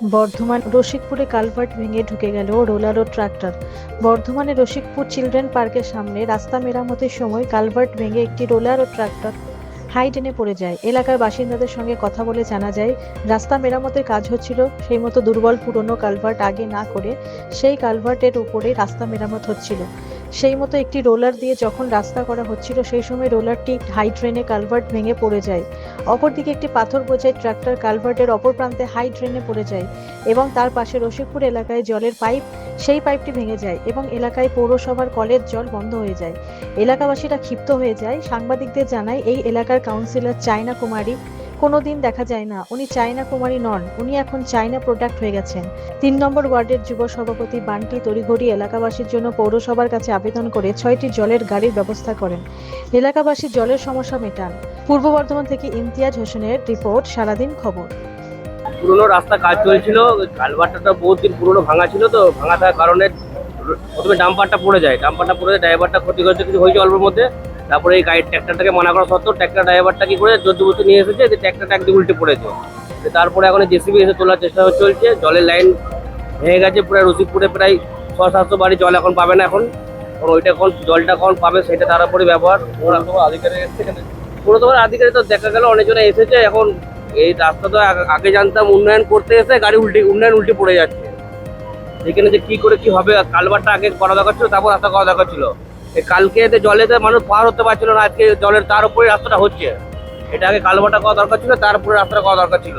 Bardhaman রসিকপুরে culvert ভেঙে ঢুকে গেল রোলার ও ট্রাক্টর। বর্ধমানে রসিকপুর চিলড্রেন পার্কের সামনে রাস্তা মেরামতের সময় কালভার্ট ভেঙে একটি রোলার ও ট্রাক্টর হাই টেনে পড়ে যায়। এলাকার বাসিন্দাদের সঙ্গে কথা বলে জানা যায়, রাস্তা মেরামতের কাজ হচ্ছিল সেই মতো দুর্বল পুরনো কালভার্ট আগে না করে সেই কালভার্টের উপরে রাস্তা মেরামত হচ্ছিল। সেই মতো একটি রোলার দিয়ে যখন রাস্তা করা হচ্ছিল, সেই সময় রোলারটি হাই ট্রেনে কালভার্ট ভেঙে পড়ে যায়। অপরদিকে একটি পাথর বোঝাই ট্রাক্টর কালভার্টের অপর প্রান্তে হাই ট্রেনে পড়ে যায় এবং তার পাশে রশিকপুর এলাকায় জলের পাইপ, সেই পাইপটি ভেঙে যায় এবং এলাকায় পৌরসভার কলের জল বন্ধ হয়ে যায়। এলাকাবাসীরা ক্ষিপ্ত হয়ে যায়। সাংবাদিকদের জানায়, এই এলাকার কাউন্সিলর চায়না কুমারী কোনোদিন দেখা যায় না, উনি চায়না কুমারী নন, উনি এখন চায়না প্রোডাক্ট হয়ে গেছেন। তিন নম্বর ওয়ার্ডের যুব সভাপতি বান্টি তড়িঘড়ি এলাকাবাসীর জন্য পৌরসভার কাছে আবেদন করে ছয়টি জলের গাড়ির ব্যবস্থা করেন। এলাকাবাসীর জলের সমস্যা মেটান। পূর্ব বর্ধমান থেকে ইমতিয়াজ হোসেনের রিপোর্ট, সারাদিন খবর। পুরোনো রাস্তা কাজ চলছিল, কালভারটা বহুত দিন পুরোনো ভাঙা ছিল তো, ভাঙা থাকার কারণে প্রথমে ডাম্পারটা পড়ে যায় ডাম্পারটা পড়ে যায় ড্রাইভারটা ক্ষতিগ্রস্ত কিছু হয়েছে অল্পের মধ্যে। তারপরে এই গাড়ির ট্র্যাক্টরটাকে মানা করা সত্ত্বেও ট্র্যাক্টর ড্রাইভারটা কি করে জোর জবরদস্তি নিয়ে এসেছে যে ট্র্যাক্টরটা একদিন উল্টে পড়েছে তারপরে এখন জেসিবি এসে তোলার চেষ্টা চলছে, জলের লাইন ভেঙে গেছে, পুরো রসিকপুরে প্রায় ছ সাতশো বাড়ি জল এখন পাবে না এখন। ওইটা এখন জলটা কখন পাবে সেটা তার উপরে ব্যবহার। আধিকারিক আধিকারিক তো দেখা গেল, অনেকজনে এসেছে। এখন এই রাস্তা তো আগে- জানতাম উন্নয়ন করতে এসে গাড়ি উল্টে, উন্নয়ন উল্টে পড়ে যাচ্ছে। এখানে যে কি করে কি হবে কালবারটা আগে করা দরকার ছিল, তারপর রাস্তা করা দরকার ছিল। কালকে এতে জলেতে মানুষ পার হতে পারছিল না আজকে জলের তার উপরে রাস্তাটা হচ্ছে। এটা আগে কালবারটা করা দরকার ছিল তার উপরে রাস্তাটা করা দরকার ছিল।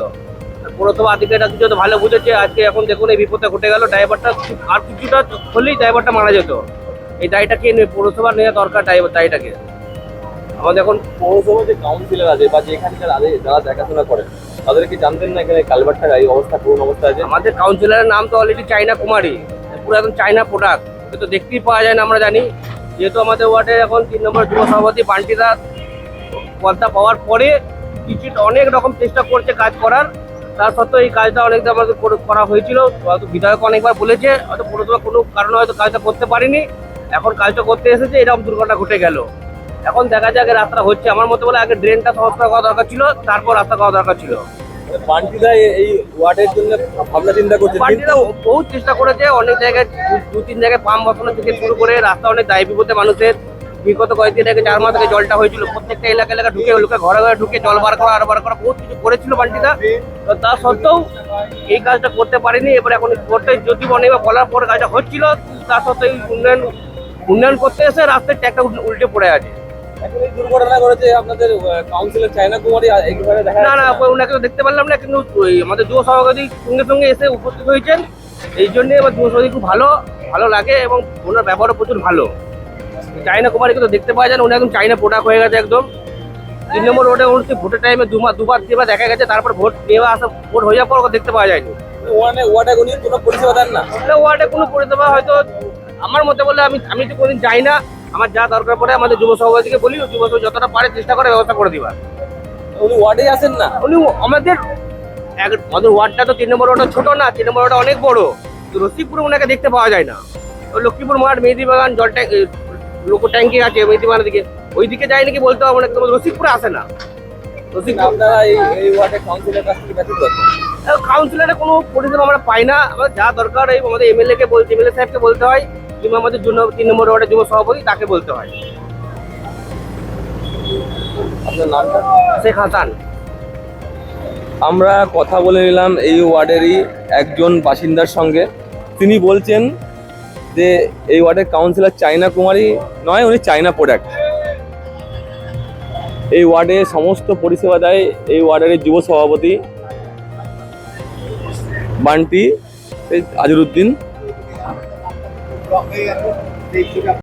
পুরসভা আধিকারিকরা কিছু ভালো বুঝেছে আজকে এখন দেখুন এই বিপদটা ঘটে গেল ড্রাইভারটা আর কিছুটা হলেই ড্রাইভারটা মারা যেত। এই দায়টা কে নেবে পৌরসভা নেওয়া দরকার ড্রাইভার দায়টাকে। আমাদের এখন পৌরসভা যে কাউন্সিলর আছে বা যে এখানকার আগে যারা দেখাশোনা করেন তাদেরকে জানতেন না এখানে কালভারটার এই অবস্থা করুন অবস্থা আছে? আমাদের কাউন্সিলরের নাম তো অলরেডি চাইনা কুমারী পুরো একদম চাইনা প্রোডাক্ট তো দেখতেই পাওয়া যায় না আমরা জানি। যেহেতু আমাদের ওয়ার্ডে এখন তিন নম্বর যুব সভাপতি বান্টিদা পদটা পাওয়ার পরে কিছু অনেক রকম চেষ্টা করছে কাজ করার। তার সত্ত্বেও এই কাজটা অনেকটা আমাদের করে- হয়েছিল। হয়তো বিধায়ক অনেকবার বলেছে, হয়তো পুরসভা কোনো কারণে হয়তো কাজটা করতে পারিনি। এখন কাজটা করতে এসেছে, এরকম দুর্ঘটনা ঘটে গেল। এখন দেখা যাক এই রাস্তা হচ্ছে আমার মতে বলে আগে ড্রেনটা সংস্কার করা দরকার ছিল, তারপর রাস্তা করা দরকার ছিল। পান্টিদা এই ওয়ার্ডের জন্য ভাবনা চিন্তা করছে। পার্টিরা বহু চেষ্টা করেছে অনেক জায়গায়, দু- তিন জায়গায় পাম্প বসানো থেকে শুরু করে রাস্তা অনেক দায় বিপদে মানুষের। বিগত কয়েকদিন আগে চার মাস থেকে জলটা হয়েছিল, প্রত্যেকটা এলাকা এলাকা ঢুকে লোকে ঘরে ঘরে ঢুকে জল বার করা, আর বার করা, বহুত কিছু করেছিল তো তা সত্ত্বেও এই কাজটা করতে পারেনি, এবার এখন করতে যদি মনে বলার পর কাজটা হচ্ছিল, তা সত্ত্বেও উন্নয়ন উন্নয়ন করতে এসে রাস্তায় ট্যাগটা উল্টে পড়ে আছে। না না ওনাকে দেখতে পারলাম না কিন্তু আমাদের যুব সভাপতি সঙ্গে সঙ্গে এসে উপস্থিত হয়েছেন। এই জন্যে আমার যুব সভাপতি খুব ভালো ভালো লাগে এবং ওনার ব্যবহারও প্রচুর ভালো। চাইনা কুমারীকে তো দেখতে পাওয়া যায় না উনি একদম চাইনা প্রোডাক্ট হয়ে গেছে একদম। তিন নম্বর রোডে ভোটের টাইমে দুবার তিনবার দেখা গেছে তারপর ভোট নেওয়া আসা ভোট হয়ে যাওয়ার পর ওকে দেখতে পাওয়া যায়নি। ওয়ার্ডে ওয়ার্ডে কোনো পরিষেবা দেন না? তাহলে ওয়ার্ডে কোনো পরিষেবা হয়তো আমার মতে বলে আমি আমি তো কোনোদিন যাই না। আমার যা দরকার পড়ে আমাদের যুব সভাপতিকে বলি যুব সভাপতি যতটা পারে চেষ্টা করে ব্যবস্থা করে দিবার। উনি ওয়ার্ডেই আসেন না? উনি আমাদের এক- আমাদের ওয়ার্ডটা তো তিন নম্বর ওয়ার্ডটা ছোট না তিন নম্বর ওয়ার্ডটা অনেক বড়। তো রসিকপুরে ওনাকে দেখতে পাওয়া যায় না। ওই লক্ষ্মীপুর মাঠ মেহেদি বাগান জল ট্যাঙ্ক লোকো ট্যাঙ্কি আছে মেহেদি বাগানের দিকে। ওই দিকে যায় নাকি বলতে হবে কিন্তু রসিকপুরে আসে না। আপনারা এই কাউন্সিলর কাছ থেকে ব্যতীত? আছেন কাউন্সিলরে কোনো পরিষেবা আমরা পাই না। আমাদের যা দরকার এই আমাদের এমএলএ কে বলতে এমএলএ সাহেবকে বলতে হয়। কিংবা আমাদের জন্য তিন নম্বর ওয়ার্ডের যুব সভাপতি তাকে বলতে হয়। শেখ হাসান। আমরা কথা বলে নিলাম এই ওয়ার্ডেরই একজন বাসিন্দার সঙ্গে। তিনি বলছেন যে এই ওয়ার্ডের কাউন্সিলর চাইনা কুমারী নয় উনি চাইনা প্রোডাক্ট। এই ওয়ার্ডে সমস্ত পরিষেবা দেয় এই ওয়ার্ডের যুব সভাপতি বান্টি আজরুদ্দিন Pakai.